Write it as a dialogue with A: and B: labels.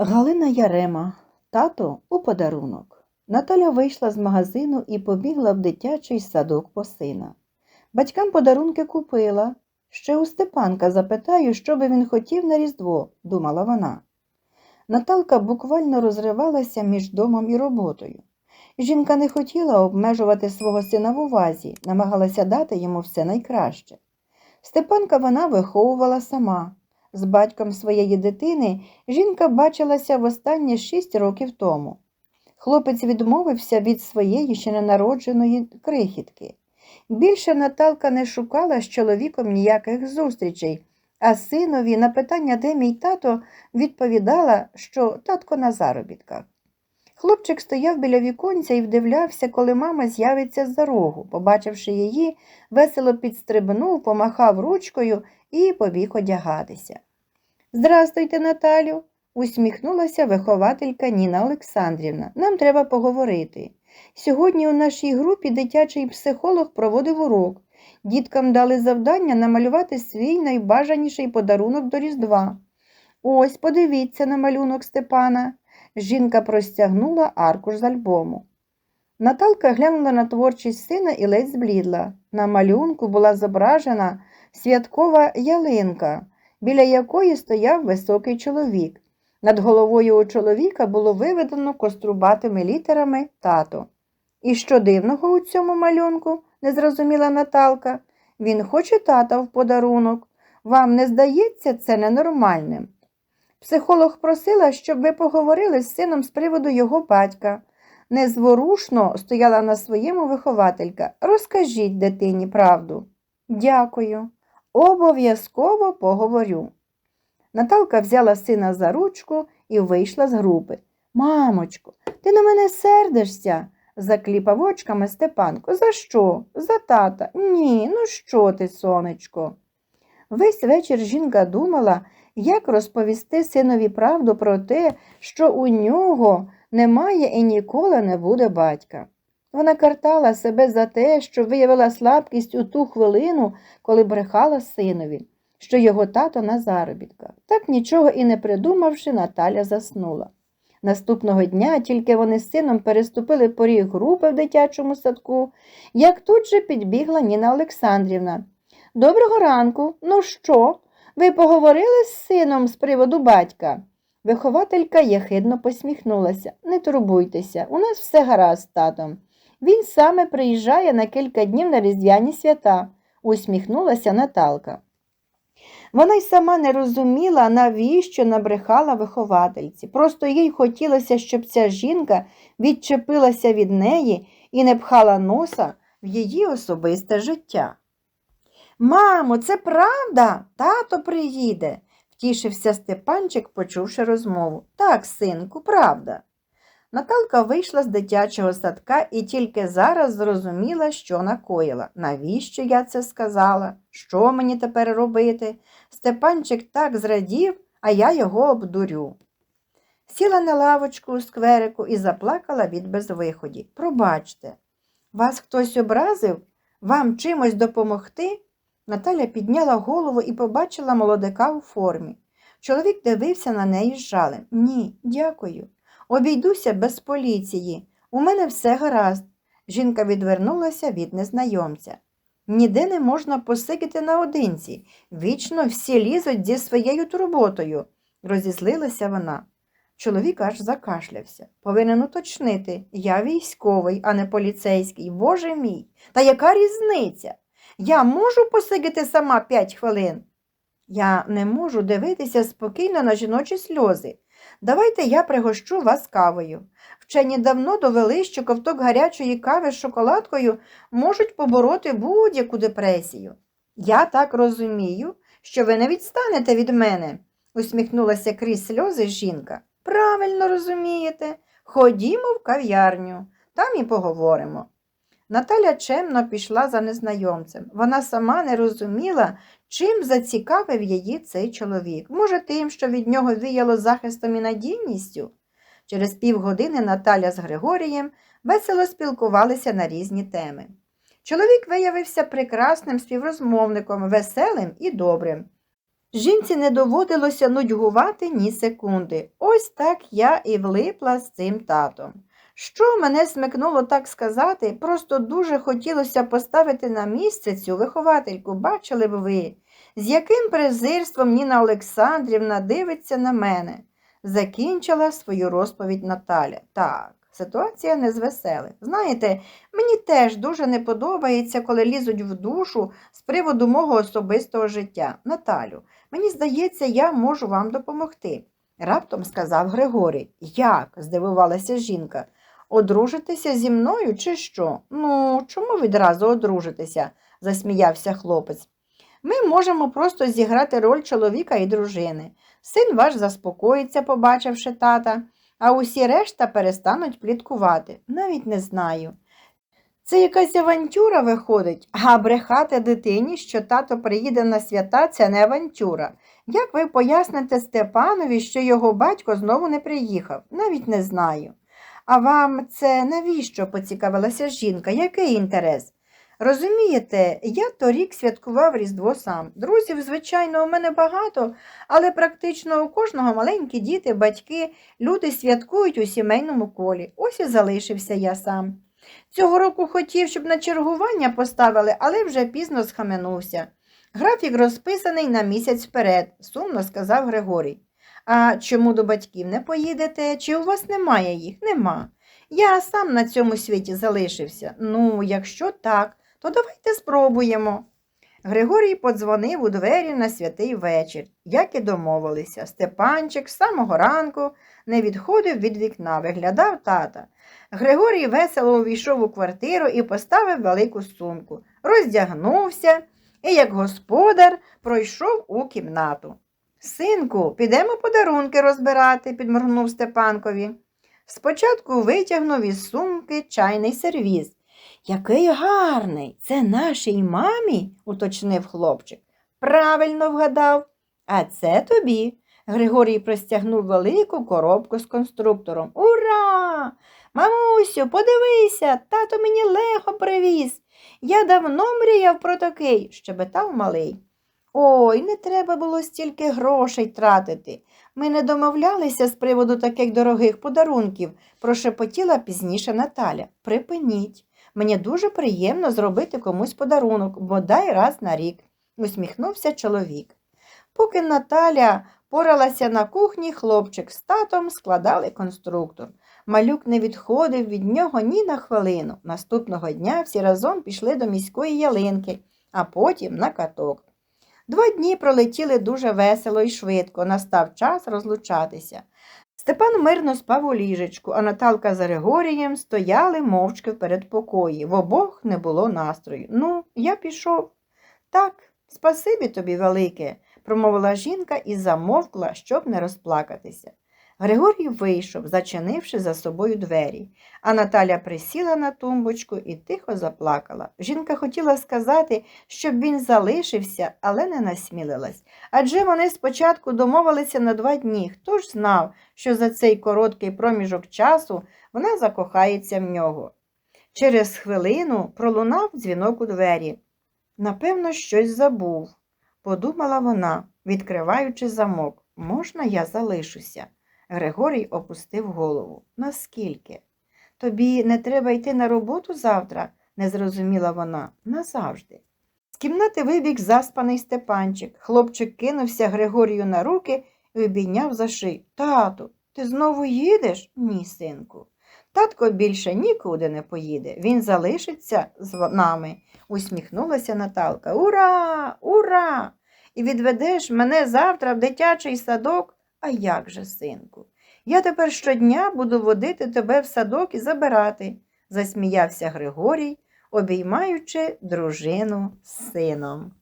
A: Галина Ярема, тато у подарунок. Наталя вийшла з магазину і побігла в дитячий садок по сина. Батькам подарунки купила. Ще у Степанка запитаю, що би він хотів на Різдво, думала вона. Наталка буквально розривалася між домом і роботою. Жінка не хотіла обмежувати свого сина в увазі, намагалася дати йому все найкраще. Степанка вона виховувала сама. З батьком своєї дитини жінка бачилася востаннє шість років тому. Хлопець відмовився від своєї ще ненародженої крихітки. Більше Наталка не шукала з чоловіком ніяких зустрічей, а синові на питання, де мій тато, відповідала, що татко на заробітках. Хлопчик стояв біля віконця і вдивлявся, коли мама з'явиться з-за рогу. Побачивши її, весело підстрибнув, помахав ручкою і побіг одягатися. Здрастуйте, Наталю, усміхнулася вихователька Ніна Олександрівна. Нам треба поговорити. Сьогодні у нашій групі дитячий психолог проводив урок. Діткам дали завдання намалювати свій найбажаніший подарунок до Різдва. Ось, подивіться на малюнок Степана. Жінка простягнула аркуш з альбому. Наталка глянула на творчість сина і ледь зблідла. На малюнку була зображена святкова ялинка, біля якої стояв високий чоловік. Над головою у чоловіка було виведено кострубатими літерами тато. І що дивного у цьому малюнку? не зрозуміла Наталка. Він хоче тата в подарунок. Вам не здається це ненормальним? Психолог просила, щоб ви поговорили з сином з приводу його батька. Незворушно стояла на своєму вихователька. Розкажіть дитині правду. Дякую. Обов'язково поговорю. Наталка взяла сина за ручку і вийшла з групи. Мамочко, ти на мене сердишся? закліпав очками Степанко. За що? За тата? Ні, ну що ти, сонечко? Весь вечір жінка думала, як розповісти синові правду про те, що у нього немає і ніколи не буде батька. Вона картала себе за те, що виявила слабкість у ту хвилину, коли брехала синові, що його тато на заробітках. Так нічого і не придумавши, Наталя заснула. Наступного дня тільки вони з сином переступили поріг групи в дитячому садку, як тут же підбігла Ніна Олександрівна. Доброго ранку. Ну що? Ви поговорили з сином з приводу батька? Вихователька єхидно посміхнулася. Не турбуйтеся, у нас все гаразд з татом. Він саме приїжджає на кілька днів на різдвяні свята, усміхнулася Наталка. Вона й сама не розуміла, навіщо набрехала виховательці. Просто їй хотілося, щоб ця жінка відчепилася від неї і не пхала носа в її особисте життя. Мамо, це правда, тато приїде, втішився Степанчик, почувши розмову. Так, синку, правда. Наталка вийшла з дитячого садка і тільки зараз зрозуміла, що накоїла. Навіщо я це сказала? Що мені тепер робити? Степанчик так зрадів, а я його обдурю. Сіла на лавочку у скверику і заплакала від безвиході. Пробачте, вас хтось образив? Вам чимось допомогти? Наталя підняла голову і побачила молодика у формі. Чоловік дивився на неї з жалем. Ні, дякую. Обійдуся без поліції. У мене все гаразд. Жінка відвернулася від незнайомця. Ніде не можна посидіти наодинці. Вічно всі лізуть зі своєю турботою, розізлилася вона. Чоловік аж закашлявся. Повинен уточнити я військовий, а не поліцейський. Боже мій. Та яка різниця? Я можу посидіти сама п'ять хвилин. Я не можу дивитися спокійно на жіночі сльози. Давайте я пригощу вас кавою. Вчені давно довели, що ковток гарячої кави з шоколадкою можуть побороти будь-яку депресію. Я так розумію, що ви не відстанете від мене, усміхнулася крізь сльози жінка. Правильно розумієте. Ходімо в кав'ярню, там і поговоримо. Наталя чемно пішла за незнайомцем. Вона сама не розуміла, чим зацікавив її цей чоловік. Може, тим, що від нього віяло захистом і надійністю? Через півгодини Наталя з Григорієм весело спілкувалися на різні теми. Чоловік виявився прекрасним співрозмовником, веселим і добрим. Жінці не доводилося нудьгувати ні секунди. Ось так я і влипла з цим татом. Що мене смикнуло так сказати, просто дуже хотілося поставити на місце цю виховательку, бачили б ви, з яким презирством Ніна Олександрівна дивиться на мене. Закінчила свою розповідь Наталя. Так, ситуація не з веселих. Знаєте, мені теж дуже не подобається, коли лізуть в душу з приводу мого особистого життя. Наталю, мені здається, я можу вам допомогти. Раптом сказав Григорій. Як? здивувалася жінка. Одружитися зі мною чи що? Ну, чому відразу одружитися? засміявся хлопець. Ми можемо просто зіграти роль чоловіка і дружини. Син ваш заспокоїться, побачивши тата, а усі решта перестануть пліткувати. Навіть не знаю. Це якась авантюра виходить, а брехати дитині, що тато приїде на свята, це не авантюра. Як ви поясните Степанові, що його батько знову не приїхав? Навіть не знаю. А вам це навіщо? поцікавилася жінка. Який інтерес? Розумієте, я торік святкував Різдво сам. Друзів, звичайно, у мене багато, але практично у кожного маленькі діти, батьки, люди святкують у сімейному колі. Ось і залишився я сам. Цього року хотів, щоб на чергування поставили, але вже пізно схаменувся. Графік розписаний на місяць вперед, сумно сказав Григорій. А чому до батьків не поїдете? Чи у вас немає їх? Нема. Я сам на цьому світі залишився. Ну, якщо так, то давайте спробуємо. Григорій подзвонив у двері на святий вечір, як і домовилися. Степанчик з самого ранку не відходив від вікна, виглядав тата. Григорій весело увійшов у квартиру і поставив велику сумку, роздягнувся і, як господар, пройшов у кімнату. Синку, підемо подарунки розбирати, підморгнув Степанкові. Спочатку витягнув із сумки чайний сервіз. Який гарний, це нашій мамі, уточнив хлопчик. Правильно вгадав. А це тобі. Григорій простягнув велику коробку з конструктором. Ура! Мамусю, подивися, тато мені лего привіз. Я давно мріяв про такий, щебетав малий. Ой, не треба було стільки грошей тратити. Ми не домовлялися з приводу таких дорогих подарунків, прошепотіла пізніше Наталя. Припиніть. Мені дуже приємно зробити комусь подарунок, бодай раз на рік, усміхнувся чоловік. Поки Наталя поралася на кухні, хлопчик з татом складали конструктор. Малюк не відходив від нього ні на хвилину. Наступного дня всі разом пішли до міської ялинки, а потім на каток. Два дні пролетіли дуже весело і швидко, настав час розлучатися. Степан мирно спав у ліжечку, а Наталка з Григорієм стояли мовчки в передпокої. В обох не було настрою. Ну, я пішов. Так, спасибі тобі, велике, промовила жінка і замовкла, щоб не розплакатися. Григорій вийшов, зачинивши за собою двері, а Наталя присіла на тумбочку і тихо заплакала. Жінка хотіла сказати, щоб він залишився, але не насмілилась. Адже вони спочатку домовилися на два дні. Хто ж знав, що за цей короткий проміжок часу вона закохається в нього. Через хвилину пролунав дзвінок у двері. Напевно, щось забув, подумала вона, відкриваючи замок. Можна я залишуся? Григорій опустив голову. Наскільки? Тобі не треба йти на роботу завтра, не зрозуміла вона. Назавжди. З кімнати вибіг заспаний Степанчик. Хлопчик кинувся Григорію на руки і обійняв за шию. Тату, ти знову їдеш? Ні, синку. Татко більше нікуди не поїде. Він залишиться з нами, усміхнулася Наталка. Ура! Ура! І відведеш мене завтра в дитячий садок. А як же, синку? Я тепер щодня буду водити тебе в садок і забирати, засміявся Григорій, обіймаючи дружину з сином.